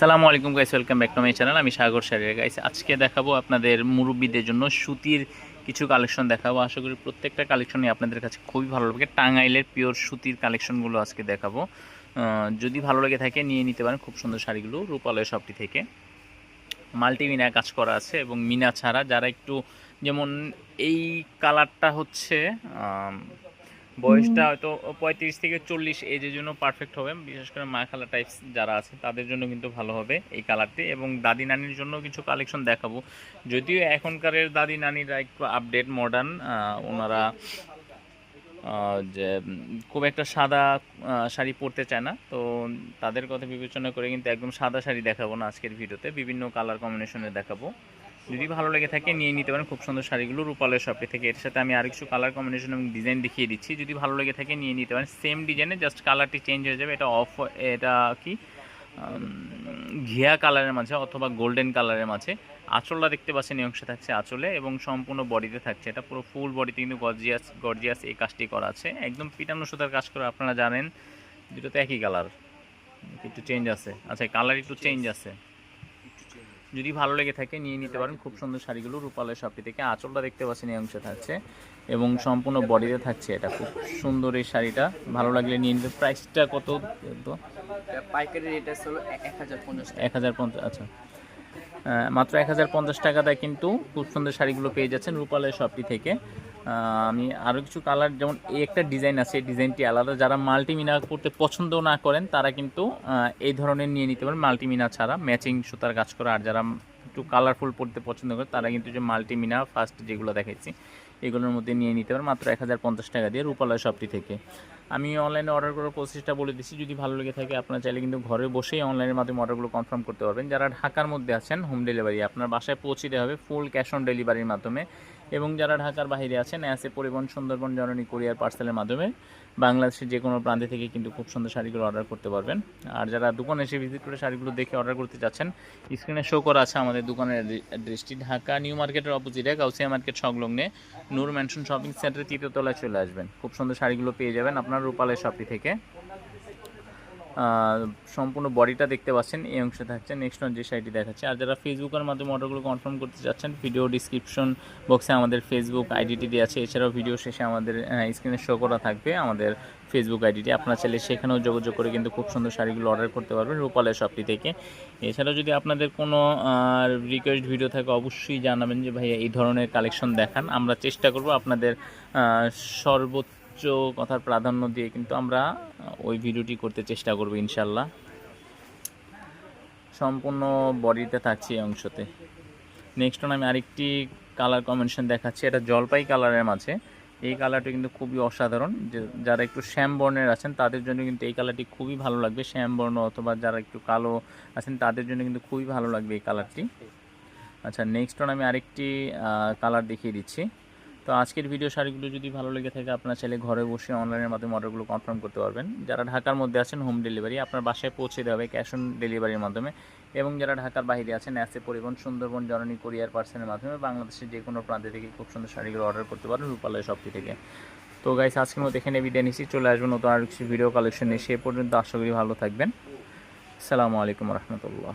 সালামু আলাইকুম guys welcome back to my channel আমি সাগর শাড়ির গাইস আজকে দেখাবো আপনাদের মুরব্বীদের জন্য সুতির কিছু কালেকশন দেখাবো। আশা করি প্রত্যেকটা কালেকশনই আপনাদের কাছে খুবই ভালো লাগবে টাঙ্গাইলের পিওর সুতির কালেকশনগুলো আজকে দেখাবো। যদি ভালো লেগে থাকে, নিয়ে নিতে পারেন খুব সুন্দর শাড়িগুলো রূপালয় শপটি থেকে। মাল্টি মিনা কাজ করা আছে এবং মিনা ছাড়া। যারা একটু, যেমন এই কালারটা হচ্ছে বয়সটা হয়তো পঁয়ত্রিশ থেকে চল্লিশ এজের জন্য পারফেক্ট হবে। বিশেষ করে মা খালা টাইপস যারা আছে তাদের জন্য কিন্তু ভালো হবে এই কালারটি এবং দাদি নানির জন্য কিছু কালেকশন দেখাবো। যদিও এখনকারের দাদি নানিরা একটু আপডেট মডার্ন ওনারা যে খুব একটা সাদা শাড়ি পরতে চায় না। তো তাদের কথা বিবেচনা করে কিন্তু একদম সাদা শাড়ি দেখাবো না আজকের ভিডিওতে বিভিন্ন কালার কম্বিনেশনে দেখাবো। যদি ভালো লেগে থাকে, নিয়ে নিতে পারেন। খুব সুন্দর শাড়িগুলো রূপালয় শপে থেকে। এর সাথে আমি আরেকটু কালার কম্বিনেশন এবং ডিজাইন দেখিয়ে দিচ্ছি। যদি ভালো লেগে থাকে, নিয়ে নিতে পারেন। সেম ডিজাইনে জাস্ট কালারটি চেঞ্জ হয়ে যাবে। এটা অফ এটা কি? ঘিয়া কালারের মাঝে অথবা গোল্ডেন কালারের মাঝে। আঁচলটা দেখতে পাচ্ছেন, এই অংশে থাকছে আঁচলে এবং সম্পূর্ণ বডিতে থাকছে। এটা পুরো ফুল বডিতে কিন্তু গর্জিয়াস গর্জিয়াস এই কাজটি করা আছে। একদম পিটানো সুতার কাজ করে আপনারা জানেন দুটো তো একই কালার একটু চেঞ্জ আছে। আচ্ছা কালার একটু চেঞ্জ আছে। যদি ভালো লেগে থাকে নিয়ে নিতে পারেন। খুব সুন্দর শাড়িগুলো রূপালয় শপটি থেকে। আঁচলটা দেখতে পাচ্ছেন এই অংশে থাকছে। এবং সম্পূর্ণ বডিতে থাকছে এটা। খুব সুন্দর এই শাড়িটা। ভালো লাগলে নিয়ে নিতে। প্রাইসটা কত? পাইকারি রেট আছে হলো এক হাজার পঞ্চাশ আচ্ছা। মাত্র এক হাজার পঞ্চাশ টাকা দেয় কিন্তু খুব সুন্দর শাড়িগুলো পেয়ে যাচ্ছেন রূপালয় শপটি থেকে। আমি আরও কিছু কালার যেমন এই একটা ডিজাইন আছে, এই ডিজাইনটি আলাদা। যারা মাল্টিমিনা করতে পছন্দ না করেন, তারা কিন্তু এই ধরনের নিয়ে নিতে পারেন মাল্টিমিনা ছাড়া। ম্যাচিং সুতার কাজ করা, আর যারা একটু কালারফুল পড়তে পছন্দ করে, তারা কিন্তু যে মাল্টিমিনা ফার্স্ট যেগুলো দেখাচ্ছি এগুলোর মধ্যে নিয়ে নিতে পারেন। মাত্র এক হাজার পঞ্চাশ টাকা দিয়ে রূপালয় শপটি থেকে। আমি অনলাইনে অর্ডার করার প্রসেসটা বলে দিচ্ছি যদি ভালো লেগে থাকে, আপনারা চাইলে কিন্তু ঘরে বসেই অনলাইনের মাধ্যমে অর্ডারগুলো কনফার্ম করতে পারবেন। যারা ঢাকার মধ্যে আছেন হোম ডেলিভারি আপনার বাসায় পৌঁছে দেওয়া হবে ফুল ক্যাশ অন ডেলিভারির মাধ্যমে। এবং যারা ঢাকার বাইরে আছেন অ্যাসে পরিবহন সুন্দরবন জননী কোরিয়ার পার্সেলের মাধ্যমে বাংলাদেশের যে কোনো প্রান্তে থেকে কিন্তু খুব সুন্দর শাড়িগুলো অর্ডার করতে পারবেন। আর যারা দোকানে এসে ভিজিট করে শাড়িগুলো দেখে অর্ডার করতে চাচ্ছেন স্ক্রিনে শো করা আছে আমাদের দোকানের অ্যাড্রেসটি ঢাকা নিউ মার্কেটের অপোজিটে গাউসিয়া মার্কেট সংলগ্নে নূর ম্যানশন শপিং সেন্টারের তৃতীয় তলায় চলে আসবেন। খুব সুন্দর শাড়িগুলো পেয়ে যাবেন আপনার রূপালের শপটি থেকে। সম্পূর্ণ বডিটা দেখতে পাচ্ছেন এই অংশে থাকছে। নেক্সট যে শাড়িটি দেখাচ্ছে। আর যারা ফেসবুকের মাধ্যমে অর্ডারগুলো কনফার্ম করতে চাচ্ছেন ভিডিও ডিসক্রিপশন বক্সে আমাদের ফেসবুক আইডিটি দেওয়া আছে। এছাড়াও ভিডিও শেষে আমাদের স্ক্রিনে শো করা থাকবে আমাদের ফেসবুক আইডিটি আপনারা চাইলে সেখানেও যোগাযোগ করে কিন্তু খুব সুন্দর শাড়িগুলো অর্ডার করতে পারবেন রূপালয় শপটি থেকে। এছাড়াও যদি আপনাদের কোনো রিকোয়েস্ট ভিডিও থাকে অবশ্যই জানাবেন যে ভাইয়া এই ধরনের কালেকশন দেখান। আমরা চেষ্টা করব আপনাদের আহ, সর্বোচ্চ কথার প্রাধান্য দিয়ে কিন্তু আমরা ওই ভিডিওটি করতে চেষ্টা করব ইনশাল্লাহ সম্পূর্ণ বডিতে থাকছে এই অংশতে। নেক্সট আমি আরেকটি কালার কম্বিনেশন দেখাচ্ছি। এটা জলপাই কালারের মাঝে। এই কালারটি কিন্তু খুবই অসাধারণ। যারা একটু শ্যাম বর্ণের আছেন, তাদের জন্য কিন্তু এই কালারটি খুবই ভালো লাগবে। শ্যাম বর্ণ অথবা যারা একটু কালো আছেন, তাদের জন্য কিন্তু খুবই ভালো লাগবে এই কালারটি আচ্ছা নেক্সট আমি আরেকটি কালার দেখিয়ে দিচ্ছি। তো আজকের ভিডিও শাড়িগুলো যদি ভালো লেগে থাকে, আপনার চাইলে ঘরে বসে অনলাইনের মাধ্যমে অর্ডারগুলো কনফার্ম করতে পারবেন। যারা ঢাকার মধ্যে আছেন হোম ডেলিভারি আপনার বাসায় পৌঁছে দেওয়া হবে ক্যাশ অন ডেলিভারির মাধ্যমে। এবং যারা ঢাকার বাইরে আছেন অ্যাসে পরিবহন সুন্দরবন, জননী কোরিয়ার পার্সেলের মাধ্যমে বাংলাদেশের যে কোনো প্রান্তে থেকে খুব সুন্দর শাড়িগুলো অর্ডার করতে পারেন রূপালয় শপটি থেকে। তো গাইস আজকের মতো এখানে বিদায় নিচ্ছি, চলে আসবেন নতুন আর কিছু ভিডিও কালেকশন নিয়ে। সে পর্যন্ত আশা করি ভালো থাকবেন। আসসালামু আলাইকুম রহমতুল্লাহ।